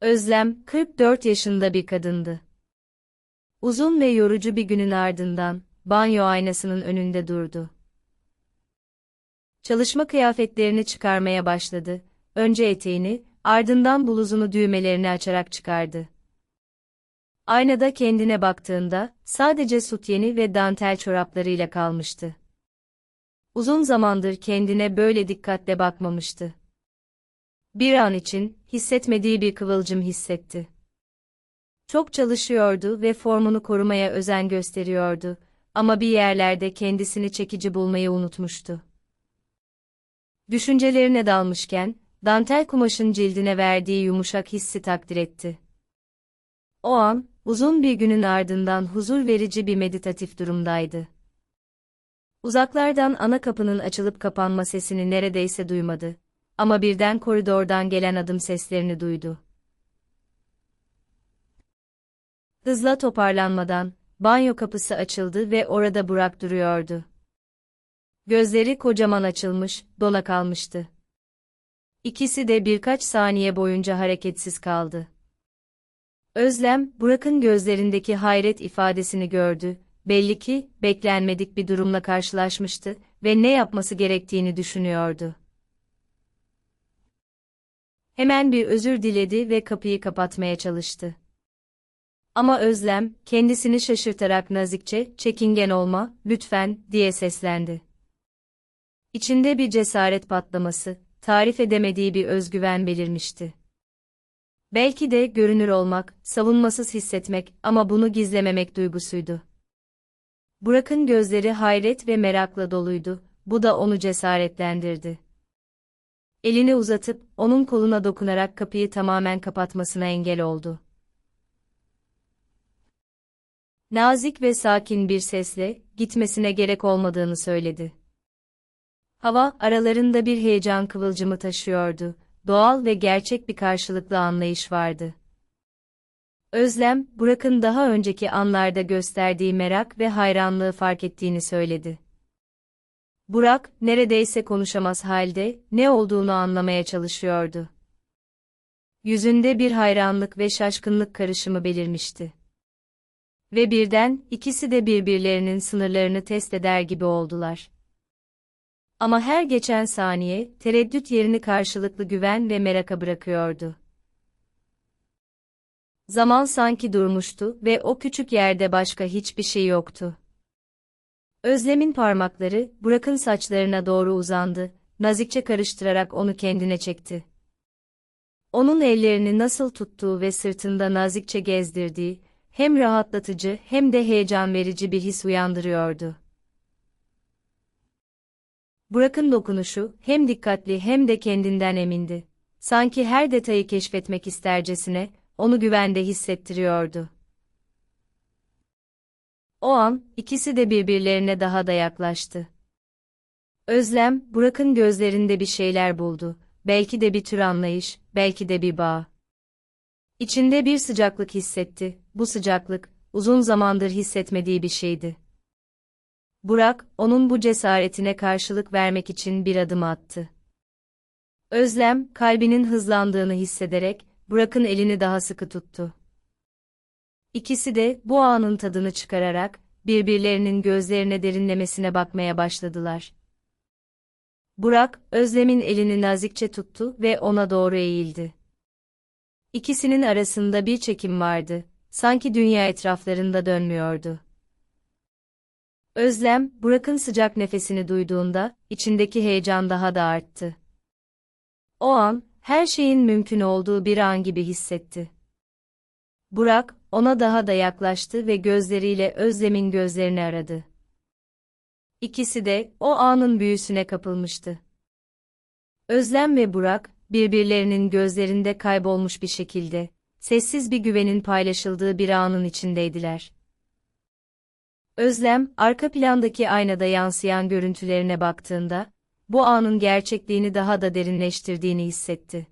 Özlem, 44 yaşında bir kadındı. Uzun ve yorucu bir günün ardından, banyo aynasının önünde durdu. Çalışma kıyafetlerini çıkarmaya başladı. Önce eteğini, ardından bluzunu düğmelerini açarak çıkardı. Aynada kendine baktığında, sadece sutyeni ve dantel çoraplarıyla kalmıştı. Uzun zamandır kendine böyle dikkatle bakmamıştı. Bir an için, hissetmediği bir kıvılcım hissetti. Çok çalışıyordu ve formunu korumaya özen gösteriyordu, ama bir yerlerde kendisini çekici bulmayı unutmuştu. Düşüncelerine dalmışken, dantel kumaşın cildine verdiği yumuşak hissi takdir etti. O an, uzun bir günün ardından huzur verici bir meditatif durumdaydı. Uzaklardan ana kapının açılıp kapanma sesini neredeyse duymadı. Ama birden koridordan gelen adım seslerini duydu. Hızla toparlanmadan, banyo kapısı açıldı ve orada Burak duruyordu. Gözleri kocaman açılmış, dona kalmıştı. İkisi de birkaç saniye boyunca hareketsiz kaldı. Özlem, Burak'ın gözlerindeki hayret ifadesini gördü, belli ki, beklenmedik bir durumla karşılaşmıştı ve ne yapması gerektiğini düşünüyordu. Hemen bir özür diledi ve kapıyı kapatmaya çalıştı. Ama Özlem, kendisini şaşırtarak nazikçe, çekingen olma, lütfen, diye seslendi. İçinde bir cesaret patlaması, tarif edemediği bir özgüven belirmişti. Belki de görünür olmak, savunmasız hissetmek ama bunu gizlememek duygusuydu. Burak'ın gözleri hayret ve merakla doluydu, bu da onu cesaretlendirdi. Elini uzatıp, onun koluna dokunarak kapıyı tamamen kapatmasına engel oldu. Nazik ve sakin bir sesle, gitmesine gerek olmadığını söyledi. Hava, aralarında bir heyecan kıvılcımı taşıyordu, doğal ve gerçek bir karşılıklı anlayış vardı. Özlem, Burak'ın daha önceki anlarda gösterdiği merak ve hayranlığı fark ettiğini söyledi. Burak, neredeyse konuşamaz halde, ne olduğunu anlamaya çalışıyordu. Yüzünde bir hayranlık ve şaşkınlık karışımı belirmişti. Ve birden, ikisi de birbirlerinin sınırlarını test eder gibi oldular. Ama her geçen saniye, tereddüt yerini karşılıklı güven ve meraka bırakıyordu. Zaman sanki durmuştu ve o küçük yerde başka hiçbir şey yoktu. Özlem'in parmakları, Burak'ın saçlarına doğru uzandı, nazikçe karıştırarak onu kendine çekti. Onun ellerini nasıl tuttuğu ve sırtında nazikçe gezdirdiği, hem rahatlatıcı hem de heyecan verici bir his uyandırıyordu. Burak'ın dokunuşu, hem dikkatli hem de kendinden emindi. Sanki her detayı keşfetmek istercesine, onu güvende hissettiriyordu. O an, ikisi de birbirlerine daha da yaklaştı. Özlem, Burak'ın gözlerinde bir şeyler buldu. Belki de bir tür anlayış, belki de bir bağ. İçinde bir sıcaklık hissetti. Bu sıcaklık, uzun zamandır hissetmediği bir şeydi. Burak, onun bu cesaretine karşılık vermek için bir adım attı. Özlem, kalbinin hızlandığını hissederek, Burak'ın elini daha sıkı tuttu. İkisi de, bu anın tadını çıkararak, birbirlerinin gözlerine derinlemesine bakmaya başladılar. Burak, Özlem'in elini nazikçe tuttu ve ona doğru eğildi. İkisinin arasında bir çekim vardı, sanki dünya etraflarında dönmüyordu. Özlem, Burak'ın sıcak nefesini duyduğunda, içindeki heyecan daha da arttı. O an, her şeyin mümkün olduğu bir an gibi hissetti. Burak, ona daha da yaklaştı ve gözleriyle Özlem'in gözlerini aradı. İkisi de, o anın büyüsüne kapılmıştı. Özlem ve Burak, birbirlerinin gözlerinde kaybolmuş bir şekilde, sessiz bir güvenin paylaşıldığı bir anın içindeydiler. Özlem, arka plandaki aynada yansıyan görüntülerine baktığında, bu anın gerçekliğini daha da derinleştirdiğini hissetti.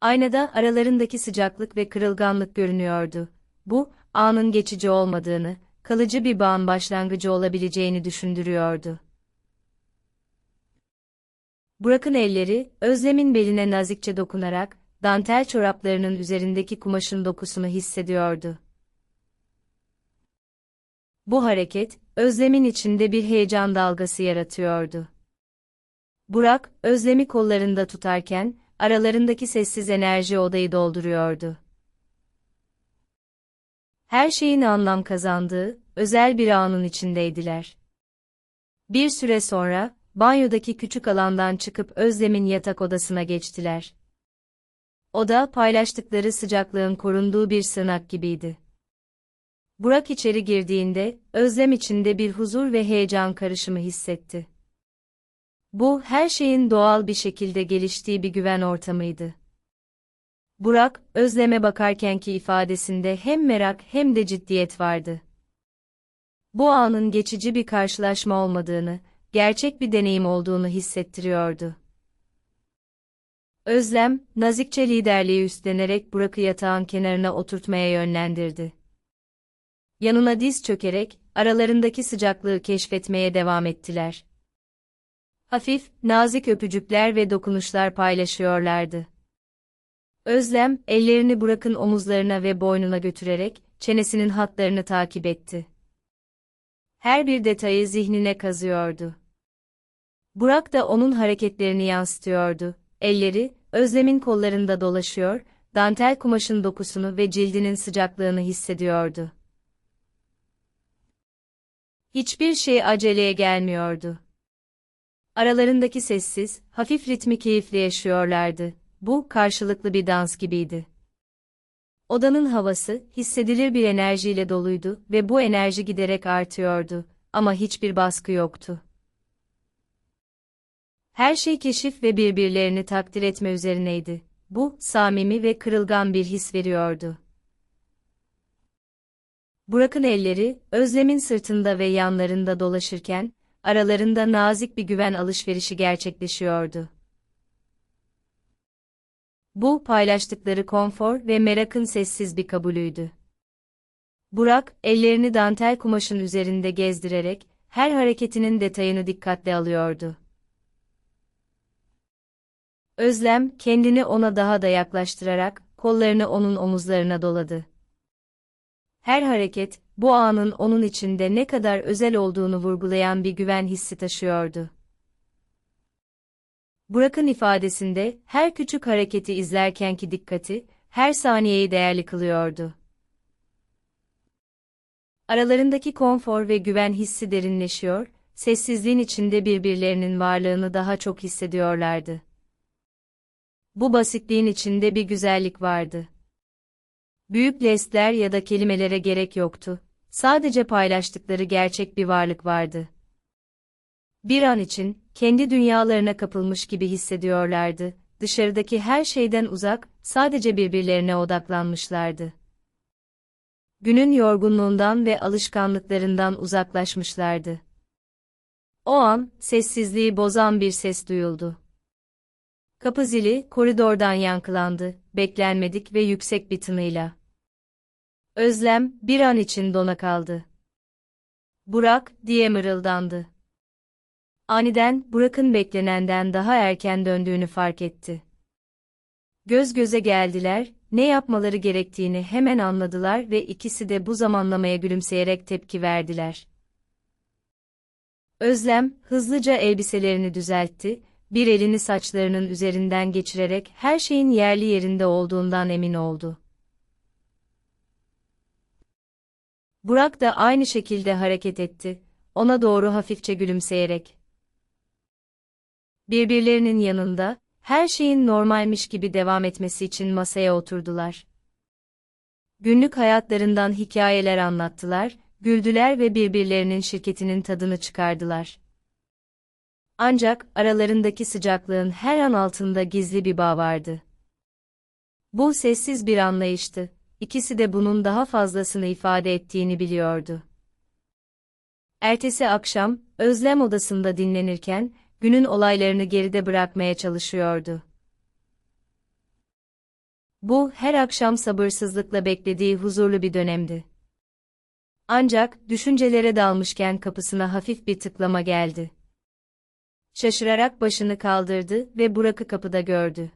Aynada aralarındaki sıcaklık ve kırılganlık görünüyordu. Bu, anın geçici olmadığını, kalıcı bir bağın başlangıcı olabileceğini düşündürüyordu. Burak'ın elleri, Özlem'in beline nazikçe dokunarak, dantel çoraplarının üzerindeki kumaşın dokusunu hissediyordu. Bu hareket, Özlem'in içinde bir heyecan dalgası yaratıyordu. Burak, Özlem'i kollarında tutarken, aralarındaki sessiz enerji odayı dolduruyordu. Her şeyin anlam kazandığı, özel bir anın içindeydiler. Bir süre sonra, banyodaki küçük alandan çıkıp Özlem'in yatak odasına geçtiler. Oda paylaştıkları sıcaklığın korunduğu bir sığınak gibiydi. Burak içeri girdiğinde, Özlem içinde bir huzur ve heyecan karışımı hissetti. Bu, her şeyin doğal bir şekilde geliştiği bir güven ortamıydı. Burak, Özlem'e bakarkenki ifadesinde hem merak hem de ciddiyet vardı. Bu anın geçici bir karşılaşma olmadığını, gerçek bir deneyim olduğunu hissettiriyordu. Özlem, nazikçe liderliği üstlenerek Burak'ı yatağın kenarına oturtmaya yönlendirdi. Yanına diz çökerek, aralarındaki sıcaklığı keşfetmeye devam ettiler. Hafif, nazik öpücükler ve dokunuşlar paylaşıyorlardı. Özlem, ellerini Burak'ın omuzlarına ve boynuna götürerek, çenesinin hatlarını takip etti. Her bir detayı zihnine kazıyordu. Burak da onun hareketlerini yansıtıyordu. Elleri, Özlem'in kollarında dolaşıyor, dantel kumaşın dokusunu ve cildinin sıcaklığını hissediyordu. Hiçbir şey aceleye gelmiyordu. Aralarındaki sessiz, hafif ritmi keyifle yaşıyorlardı. Bu, karşılıklı bir dans gibiydi. Odanın havası, hissedilir bir enerjiyle doluydu ve bu enerji giderek artıyordu. Ama hiçbir baskı yoktu. Her şey keşif ve birbirlerini takdir etme üzerineydi. Bu, samimi ve kırılgan bir his veriyordu. Burak'ın elleri, Özlem'in sırtında ve yanlarında dolaşırken, aralarında nazik bir güven alışverişi gerçekleşiyordu. Bu, paylaştıkları konfor ve merakın sessiz bir kabulüydü. Burak, ellerini dantel kumaşın üzerinde gezdirerek, her hareketinin detayını dikkatle alıyordu. Özlem, kendini ona daha da yaklaştırarak, kollarını onun omuzlarına doladı. Her hareket, bu anın onun içinde ne kadar özel olduğunu vurgulayan bir güven hissi taşıyordu. Burak'ın ifadesinde, her küçük hareketi izlerkenki dikkati, her saniyeyi değerli kılıyordu. Aralarındaki konfor ve güven hissi derinleşiyor, sessizliğin içinde birbirlerinin varlığını daha çok hissediyorlardı. Bu basitliğin içinde bir güzellik vardı. Büyük jestler ya da kelimelere gerek yoktu. Sadece paylaştıkları gerçek bir varlık vardı. Bir an için, kendi dünyalarına kapılmış gibi hissediyorlardı, dışarıdaki her şeyden uzak, sadece birbirlerine odaklanmışlardı. Günün yorgunluğundan ve alışkanlıklarından uzaklaşmışlardı. O an, sessizliği bozan bir ses duyuldu. Kapı zili, koridordan yankılandı, beklenmedik ve yüksek bir tınıyla. Özlem, bir an için dona kaldı. Burak, diye mırıldandı. Aniden, Burak'ın beklenenden daha erken döndüğünü fark etti. Göz göze geldiler, ne yapmaları gerektiğini hemen anladılar ve ikisi de bu zamanlamaya gülümseyerek tepki verdiler. Özlem, hızlıca elbiselerini düzeltti, bir elini saçlarının üzerinden geçirerek her şeyin yerli yerinde olduğundan emin oldu. Burak da aynı şekilde hareket etti, ona doğru hafifçe gülümseyerek. Birbirlerinin yanında, her şeyin normalmiş gibi devam etmesi için masaya oturdular. Günlük hayatlarından hikayeler anlattılar, güldüler ve birbirlerinin şirketinin tadını çıkardılar. Ancak aralarındaki sıcaklığın her an altında gizli bir bağ vardı. Bu sessiz bir anlayıştı ikisi de bunun daha fazlasını ifade ettiğini biliyordu. Ertesi akşam, Özlem odasında dinlenirken, günün olaylarını geride bırakmaya çalışıyordu. Bu, her akşam sabırsızlıkla beklediği huzurlu bir dönemdi. Ancak, düşüncelere dalmışken kapısına hafif bir tıklama geldi. Şaşırarak başını kaldırdı ve Burak'ı kapıda gördü.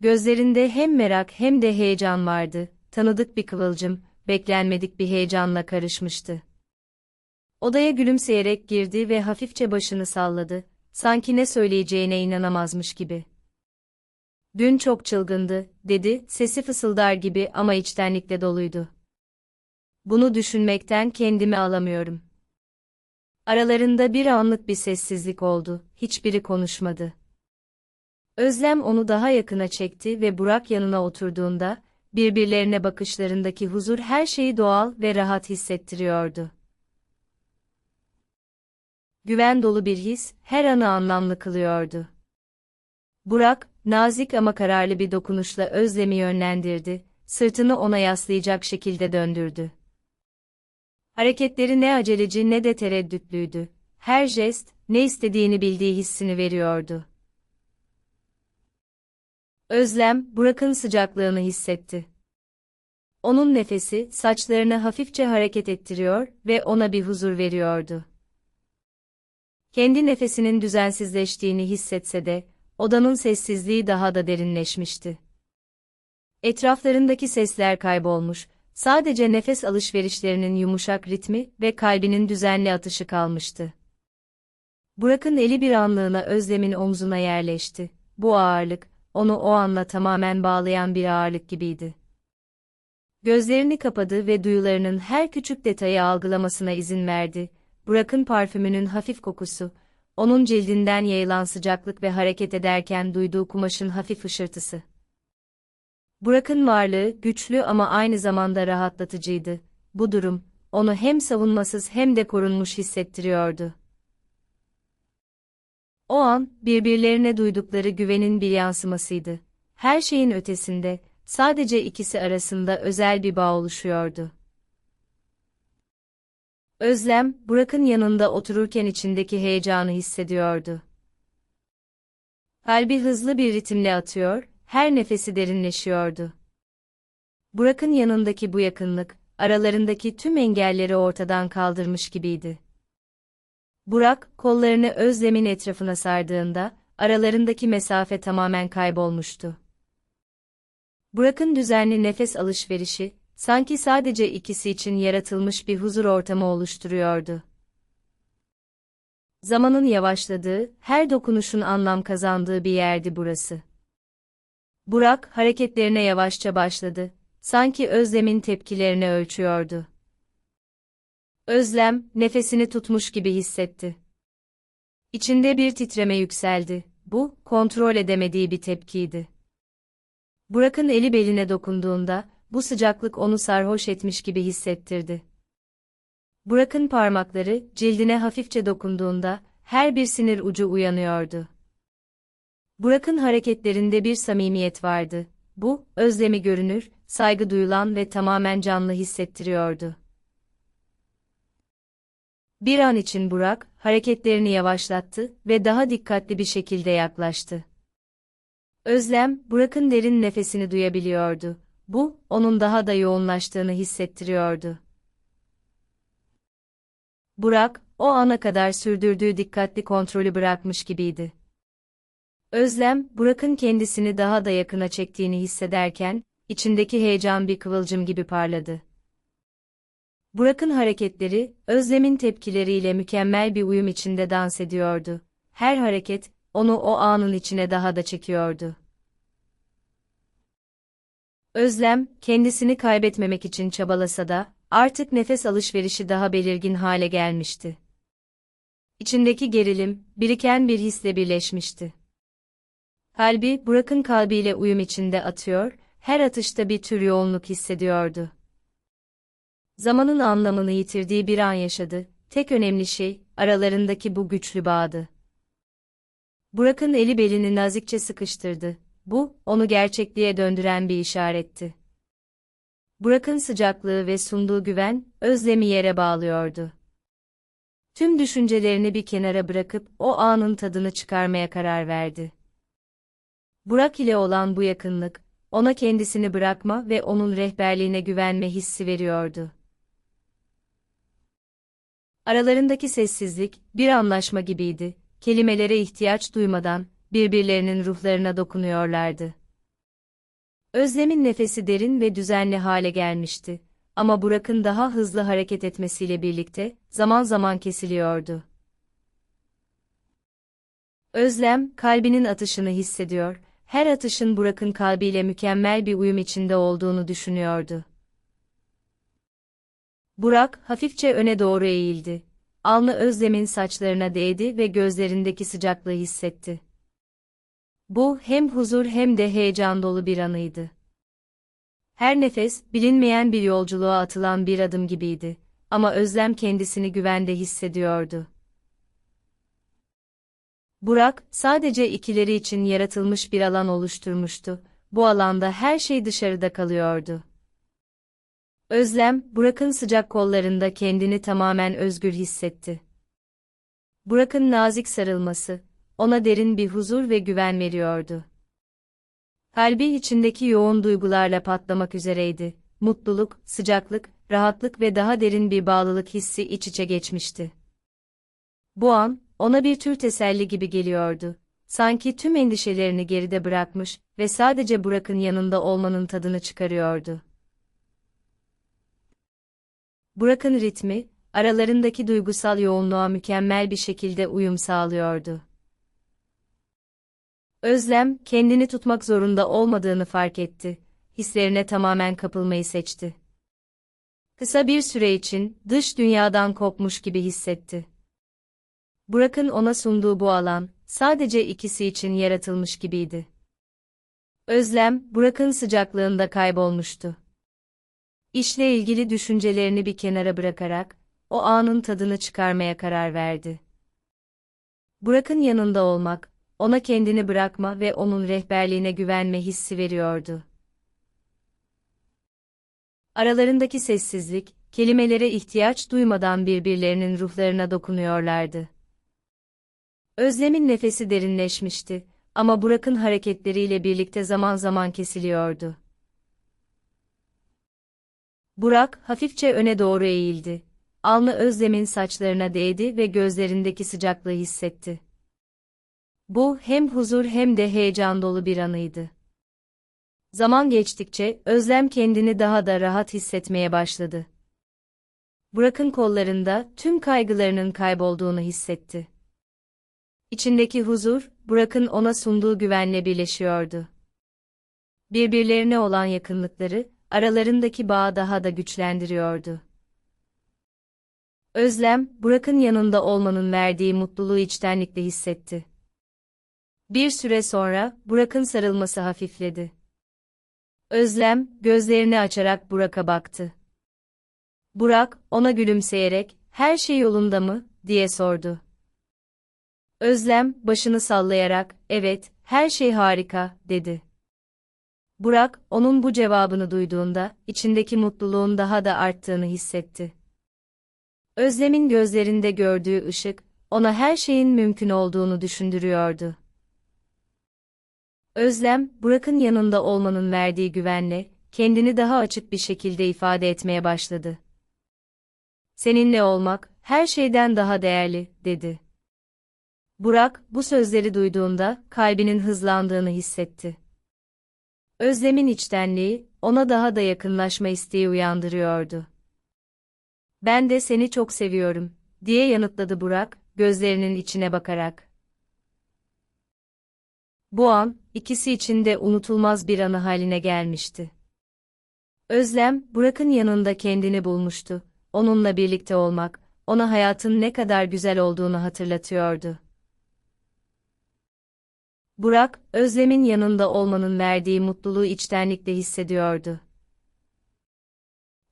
Gözlerinde hem merak hem de heyecan vardı, tanıdık bir kıvılcım, beklenmedik bir heyecanla karışmıştı. Odaya gülümseyerek girdi ve hafifçe başını salladı, sanki ne söyleyeceğine inanamazmış gibi. Dün çok çılgındı, dedi, sesi fısıldar gibi ama içtenlikle doluydu. Bunu düşünmekten kendimi alamıyorum. Aralarında bir anlık bir sessizlik oldu, hiçbiri konuşmadı. Özlem onu daha yakına çekti ve Burak yanına oturduğunda, birbirlerine bakışlarındaki huzur her şeyi doğal ve rahat hissettiriyordu. Güven dolu bir his, her anı anlamlı kılıyordu. Burak, nazik ama kararlı bir dokunuşla Özlem'i yönlendirdi, sırtını ona yaslayacak şekilde döndürdü. Hareketleri ne aceleci ne de tereddütlüydü. Her jest, ne istediğini bildiği hissini veriyordu. Özlem, Burak'ın sıcaklığını hissetti. Onun nefesi, saçlarını hafifçe hareket ettiriyor ve ona bir huzur veriyordu. Kendi nefesinin düzensizleştiğini hissetse de, odanın sessizliği daha da derinleşmişti. Etraflarındaki sesler kaybolmuş, sadece nefes alışverişlerinin yumuşak ritmi ve kalbinin düzenli atışı kalmıştı. Burak'ın eli bir anlığına Özlem'in omzuna yerleşti. Bu ağırlık, onu o anla tamamen bağlayan bir ağırlık gibiydi. Gözlerini kapadı ve duyularının her küçük detayı algılamasına izin verdi. Burak'ın parfümünün hafif kokusu, onun cildinden yayılan sıcaklık ve hareket ederken duyduğu kumaşın hafif ışırtısı. Burak'ın varlığı güçlü ama aynı zamanda rahatlatıcıydı. Bu durum, onu hem savunmasız hem de korunmuş hissettiriyordu. O an, birbirlerine duydukları güvenin bir yansımasıydı. Her şeyin ötesinde, sadece ikisi arasında özel bir bağ oluşuyordu. Özlem, Burak'ın yanında otururken içindeki heyecanı hissediyordu. Kalbi hızlı bir ritimle atıyor, her nefesi derinleşiyordu. Burak'ın yanındaki bu yakınlık, aralarındaki tüm engelleri ortadan kaldırmış gibiydi. Burak, kollarını Özlem'in etrafına sardığında, aralarındaki mesafe tamamen kaybolmuştu. Burak'ın düzenli nefes alışverişi, sanki sadece ikisi için yaratılmış bir huzur ortamı oluşturuyordu. Zamanın yavaşladığı, her dokunuşun anlam kazandığı bir yerdi burası. Burak, hareketlerine yavaşça başladı, sanki Özlem'in tepkilerini ölçüyordu. Özlem, nefesini tutmuş gibi hissetti. İçinde bir titreme yükseldi, bu, kontrol edemediği bir tepkiydi. Burak'ın eli beline dokunduğunda, bu sıcaklık onu sarhoş etmiş gibi hissettirdi. Burak'ın parmakları, cildine hafifçe dokunduğunda, her bir sinir ucu uyanıyordu. Burak'ın hareketlerinde bir samimiyet vardı. Bu, özlemi görünür, saygı duyulan ve tamamen canlı hissettiriyordu. Bir an için Burak, hareketlerini yavaşlattı ve daha dikkatli bir şekilde yaklaştı. Özlem, Burak'ın derin nefesini duyabiliyordu. Bu, onun daha da yoğunlaştığını hissettiriyordu. Burak, o ana kadar sürdürdüğü dikkatli kontrolü bırakmış gibiydi. Özlem, Burak'ın kendisini daha da yakına çektiğini hissederken, içindeki heyecan bir kıvılcım gibi parladı. Burak'ın hareketleri, Özlem'in tepkileriyle mükemmel bir uyum içinde dans ediyordu. Her hareket, onu o anın içine daha da çekiyordu. Özlem, kendisini kaybetmemek için çabalasa da, artık nefes alışverişi daha belirgin hale gelmişti. İçindeki gerilim, biriken bir hisle birleşmişti. Kalbi, Burak'ın kalbiyle uyum içinde atıyor, her atışta bir tür yoğunluk hissediyordu. Zamanın anlamını yitirdiği bir an yaşadı, tek önemli şey, aralarındaki bu güçlü bağdı. Burak'ın eli belini nazikçe sıkıştırdı. Bu, onu gerçekliğe döndüren bir işaretti. Burak'ın sıcaklığı ve sunduğu güven, özlemi yere bağlıyordu. Tüm düşüncelerini bir kenara bırakıp o anın tadını çıkarmaya karar verdi. Burak ile olan bu yakınlık, ona kendisini bırakma ve onun rehberliğine güvenme hissi veriyordu. Aralarındaki sessizlik, bir anlaşma gibiydi, kelimelere ihtiyaç duymadan, birbirlerinin ruhlarına dokunuyorlardı. Özlem'in nefesi derin ve düzenli hale gelmişti. Ama Burak'ın daha hızlı hareket etmesiyle birlikte, zaman zaman kesiliyordu. Özlem, kalbinin atışını hissediyor, her atışın Burak'ın kalbiyle mükemmel bir uyum içinde olduğunu düşünüyordu. Burak, hafifçe öne doğru eğildi. Alnı Özlem'in saçlarına değdi ve gözlerindeki sıcaklığı hissetti. Bu, hem huzur hem de heyecan dolu bir anıydı. Her nefes, bilinmeyen bir yolculuğa atılan bir adım gibiydi. Ama Özlem kendisini güvende hissediyordu. Burak, sadece ikileri için yaratılmış bir alan oluşturmuştu. Bu alanda her şey dışarıda kalıyordu. Özlem, Burak'ın sıcak kollarında kendini tamamen özgür hissetti. Burak'ın nazik sarılması, ona derin bir huzur ve güven veriyordu. Kalbi içindeki yoğun duygularla patlamak üzereydi. Mutluluk, sıcaklık, rahatlık ve daha derin bir bağlılık hissi iç içe geçmişti. Bu an, ona bir tür teselli gibi geliyordu. Sanki tüm endişelerini geride bırakmış ve sadece Burak'ın yanında olmanın tadını çıkarıyordu. Burak'ın ritmi, aralarındaki duygusal yoğunluğa mükemmel bir şekilde uyum sağlıyordu. Özlem, kendini tutmak zorunda olmadığını fark etti. Hislerine tamamen kapılmayı seçti. Kısa bir süre için dış dünyadan kopmuş gibi hissetti. Burak'ın ona sunduğu bu alan, sadece ikisi için yaratılmış gibiydi. Özlem, Burak'ın sıcaklığında kaybolmuştu. İşle ilgili düşüncelerini bir kenara bırakarak, o anın tadını çıkarmaya karar verdi. Burak'ın yanında olmak, ona kendini bırakma ve onun rehberliğine güvenme hissi veriyordu. Aralarındaki sessizlik, kelimelere ihtiyaç duymadan birbirlerinin ruhlarına dokunuyorlardı. Özlem'in nefesi derinleşmişti ama Burak'ın hareketleriyle birlikte zaman zaman kesiliyordu. Burak, hafifçe öne doğru eğildi. Alnı Özlem'in saçlarına değdi ve gözlerindeki sıcaklığı hissetti. Bu, hem huzur hem de heyecan dolu bir anıydı. Zaman geçtikçe, Özlem kendini daha da rahat hissetmeye başladı. Burak'ın kollarında tüm kaygılarının kaybolduğunu hissetti. İçindeki huzur, Burak'ın ona sunduğu güvenle birleşiyordu. Birbirlerine olan yakınlıkları, aralarındaki bağı daha da güçlendiriyordu. Özlem, Burak'ın yanında olmanın verdiği mutluluğu içtenlikle hissetti. Bir süre sonra, Burak'ın sarılması hafifledi. Özlem, gözlerini açarak Burak'a baktı. Burak, ona gülümseyerek, her şey yolunda mı, diye sordu. Özlem, başını sallayarak, evet, her şey harika, dedi. Burak, onun bu cevabını duyduğunda, içindeki mutluluğun daha da arttığını hissetti. Özlem'in gözlerinde gördüğü ışık, ona her şeyin mümkün olduğunu düşündürüyordu. Özlem, Burak'ın yanında olmanın verdiği güvenle, kendini daha açık bir şekilde ifade etmeye başladı. Seninle olmak, her şeyden daha değerli, dedi. Burak, bu sözleri duyduğunda, kalbinin hızlandığını hissetti. Özlem'in içtenliği, ona daha da yakınlaşma isteği uyandırıyordu. Ben de seni çok seviyorum, diye yanıtladı Burak, gözlerinin içine bakarak. Bu an, ikisi için de unutulmaz bir anı haline gelmişti. Özlem, Burak'ın yanında kendini bulmuştu. Onunla birlikte olmak, ona hayatın ne kadar güzel olduğunu hatırlatıyordu. Burak, Özlem'in yanında olmanın verdiği mutluluğu içtenlikle hissediyordu.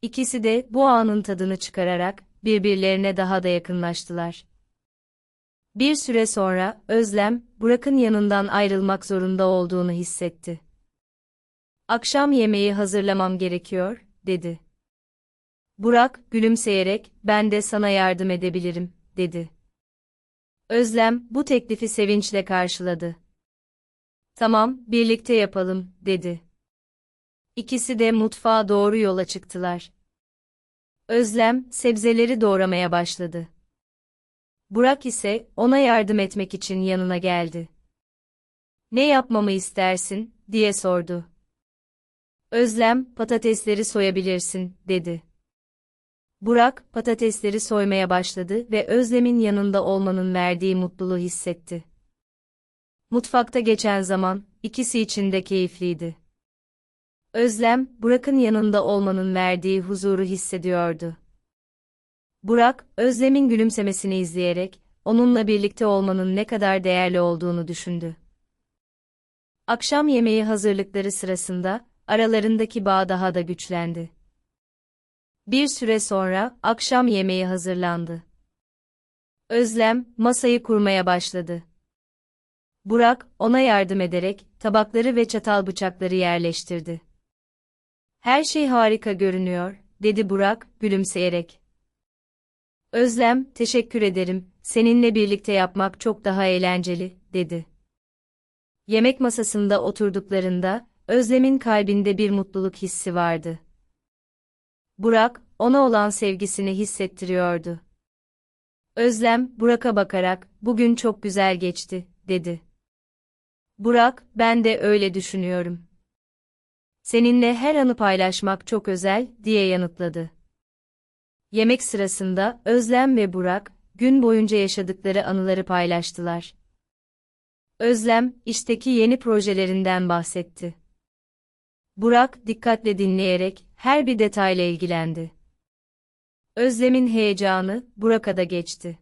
İkisi de bu anın tadını çıkararak birbirlerine daha da yakınlaştılar. Bir süre sonra Özlem, Burak'ın yanından ayrılmak zorunda olduğunu hissetti. Akşam yemeği hazırlamam gerekiyor, dedi. Burak, gülümseyerek, ben de sana yardım edebilirim, dedi. Özlem, bu teklifi sevinçle karşıladı. Tamam, birlikte yapalım, dedi. İkisi de mutfağa doğru yola çıktılar. Özlem, sebzeleri doğramaya başladı. Burak ise ona yardım etmek için yanına geldi. Ne yapmamı istersin, diye sordu. Özlem, patatesleri soyabilirsin, dedi. Burak, patatesleri soymaya başladı ve Özlem'in yanında olmanın verdiği mutluluğu hissetti. Mutfakta geçen zaman, ikisi için de keyifliydi. Özlem, Burak'ın yanında olmanın verdiği huzuru hissediyordu. Burak, Özlem'in gülümsemesini izleyerek, onunla birlikte olmanın ne kadar değerli olduğunu düşündü. Akşam yemeği hazırlıkları sırasında, aralarındaki bağ daha da güçlendi. Bir süre sonra, akşam yemeği hazırlandı. Özlem, masayı kurmaya başladı. Burak, ona yardım ederek, tabakları ve çatal bıçakları yerleştirdi. Her şey harika görünüyor, dedi Burak, gülümseyerek. Özlem, teşekkür ederim, seninle birlikte yapmak çok daha eğlenceli, dedi. Yemek masasında oturduklarında, Özlem'in kalbinde bir mutluluk hissi vardı. Burak, ona olan sevgisini hissettiriyordu. Özlem, Burak'a bakarak, bugün çok güzel geçti, dedi. Burak, ben de öyle düşünüyorum. Seninle her anı paylaşmak çok özel, diye yanıtladı. Yemek sırasında Özlem ve Burak, gün boyunca yaşadıkları anıları paylaştılar. Özlem, işteki yeni projelerinden bahsetti. Burak, dikkatle dinleyerek, her bir detayla ilgilendi. Özlem'in heyecanı, Burak'a da geçti.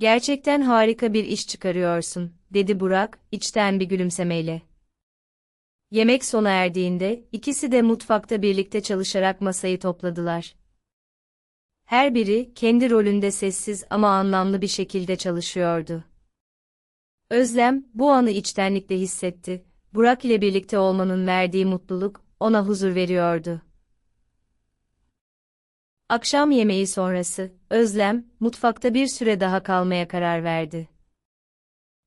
Gerçekten harika bir iş çıkarıyorsun, dedi Burak, içten bir gülümsemeyle. Yemek sona erdiğinde, ikisi de mutfakta birlikte çalışarak masayı topladılar. Her biri, kendi rolünde sessiz ama anlamlı bir şekilde çalışıyordu. Özlem, bu anı içtenlikle hissetti, Burak ile birlikte olmanın verdiği mutluluk, ona huzur veriyordu. Akşam yemeği sonrası, Özlem, mutfakta bir süre daha kalmaya karar verdi.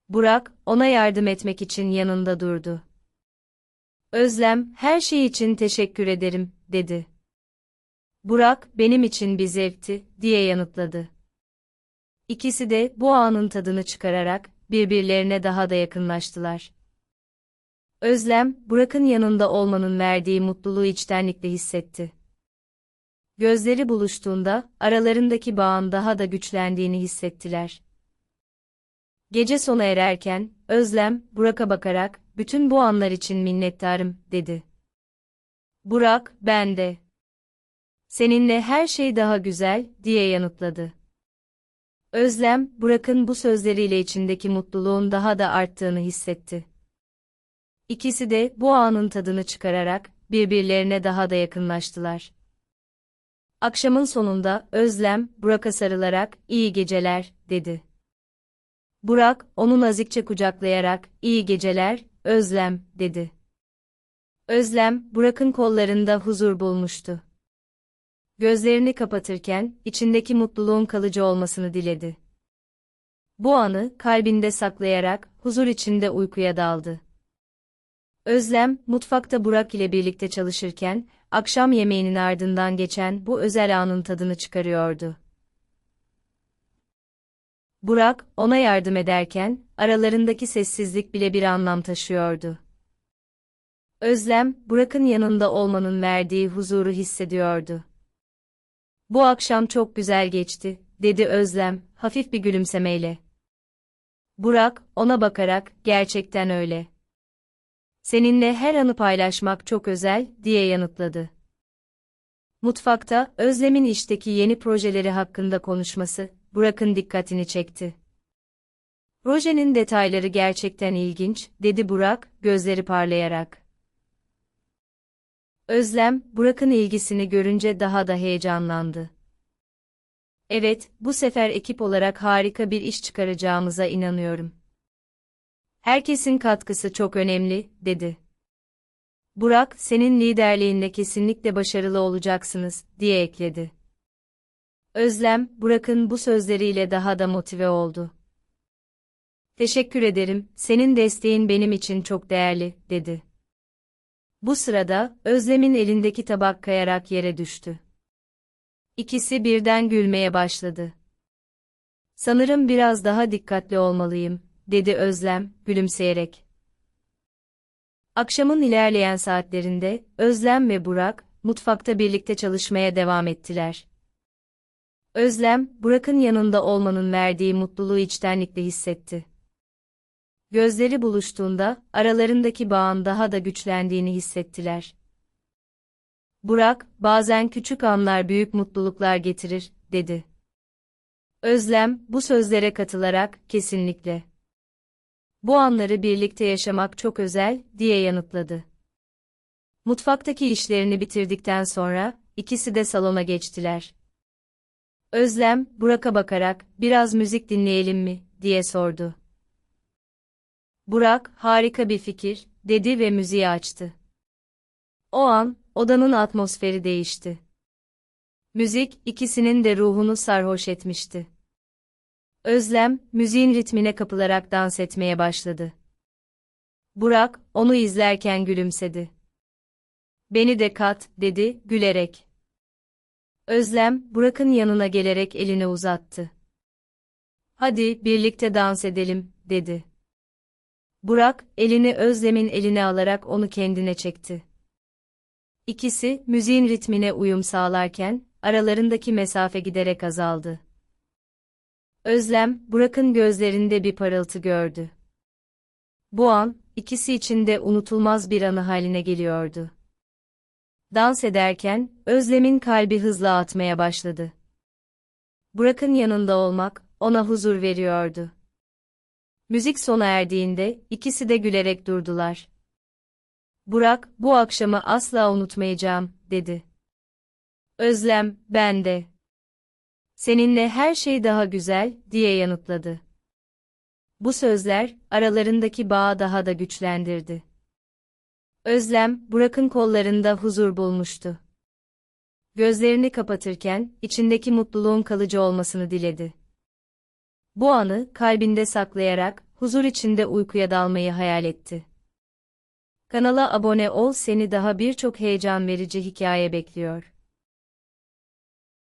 Burak, ona yardım etmek için yanında durdu. Özlem, her şey için teşekkür ederim, dedi. Burak, benim için bir zevkti, diye yanıtladı. İkisi de bu anın tadını çıkararak birbirlerine daha da yakınlaştılar. Özlem, Burak'ın yanında olmanın verdiği mutluluğu içtenlikle hissetti. Gözleri buluştuğunda aralarındaki bağın daha da güçlendiğini hissettiler. Gece sona ererken Özlem, Burak'a bakarak bütün bu anlar için minnettarım dedi. Burak, ben de. Seninle her şey daha güzel, diye yanıtladı. Özlem, Burak'ın bu sözleriyle içindeki mutluluğun daha da arttığını hissetti. İkisi de bu anın tadını çıkararak birbirlerine daha da yakınlaştılar. Akşamın sonunda Özlem, Burak'a sarılarak iyi geceler, dedi. Burak, onu nazikçe kucaklayarak iyi geceler, Özlem, dedi. Özlem, Burak'ın kollarında huzur bulmuştu. Gözlerini kapatırken, içindeki mutluluğun kalıcı olmasını diledi. Bu anı, kalbinde saklayarak, huzur içinde uykuya daldı. Özlem, mutfakta Burak ile birlikte çalışırken, akşam yemeğinin ardından geçen bu özel anın tadını çıkarıyordu. Burak, ona yardım ederken, aralarındaki sessizlik bile bir anlam taşıyordu. Özlem, Burak'ın yanında olmanın verdiği huzuru hissediyordu. Bu akşam çok güzel geçti, dedi Özlem, hafif bir gülümsemeyle. Burak, ona bakarak, gerçekten öyle. Seninle her anı paylaşmak çok özel, diye yanıtladı. Mutfakta, Özlem'in işteki yeni projeleri hakkında konuşması, Burak'ın dikkatini çekti. Projenin detayları gerçekten ilginç, dedi Burak, gözleri parlayarak. Özlem, Burak'ın ilgisini görünce daha da heyecanlandı. Evet, bu sefer ekip olarak harika bir iş çıkaracağımıza inanıyorum. Herkesin katkısı çok önemli, dedi. Burak, senin liderliğinde kesinlikle başarılı olacaksınız, diye ekledi. Özlem, Burak'ın bu sözleriyle daha da motive oldu. Teşekkür ederim, senin desteğin benim için çok değerli, dedi. Bu sırada, Özlem'in elindeki tabak kayarak yere düştü. İkisi birden gülmeye başladı. Sanırım biraz daha dikkatli olmalıyım, dedi Özlem, gülümseyerek. Akşamın ilerleyen saatlerinde, Özlem ve Burak, mutfakta birlikte çalışmaya devam ettiler. Özlem, Burak'ın yanında olmanın verdiği mutluluğu içtenlikle hissetti. Gözleri buluştuğunda, aralarındaki bağın daha da güçlendiğini hissettiler. Burak, bazen küçük anlar büyük mutluluklar getirir, dedi. Özlem, bu sözlere katılarak, kesinlikle. Bu anları birlikte yaşamak çok özel, diye yanıtladı. Mutfaktaki işlerini bitirdikten sonra, ikisi de salona geçtiler. Özlem, Burak'a bakarak, biraz müzik dinleyelim mi, diye sordu. Burak, harika bir fikir, dedi ve müziği açtı. O an, odanın atmosferi değişti. Müzik, ikisinin de ruhunu sarhoş etmişti. Özlem, müziğin ritmine kapılarak dans etmeye başladı. Burak, onu izlerken gülümsedi. Beni de kat, dedi, gülerek. Özlem, Burak'ın yanına gelerek elini uzattı. Hadi, birlikte dans edelim, dedi. Burak, elini Özlem'in eline alarak onu kendine çekti. İkisi, müziğin ritmine uyum sağlarken, aralarındaki mesafe giderek azaldı. Özlem, Burak'ın gözlerinde bir parıltı gördü. Bu an, ikisi için de unutulmaz bir anı haline geliyordu. Dans ederken, Özlem'in kalbi hızla atmaya başladı. Burak'ın yanında olmak, ona huzur veriyordu. Müzik sona erdiğinde, ikisi de gülerek durdular. Burak, bu akşamı asla unutmayacağım, dedi. Özlem, ben de. Seninle her şey daha güzel, diye yanıtladı. Bu sözler, aralarındaki bağı daha da güçlendirdi. Özlem, Burak'ın kollarında huzur bulmuştu. Gözlerini kapatırken, içindeki mutluluğun kalıcı olmasını diledi. Bu anı, kalbinde saklayarak, huzur içinde uykuya dalmayı hayal etti. Kanala abone ol seni daha birçok heyecan verici hikaye bekliyor.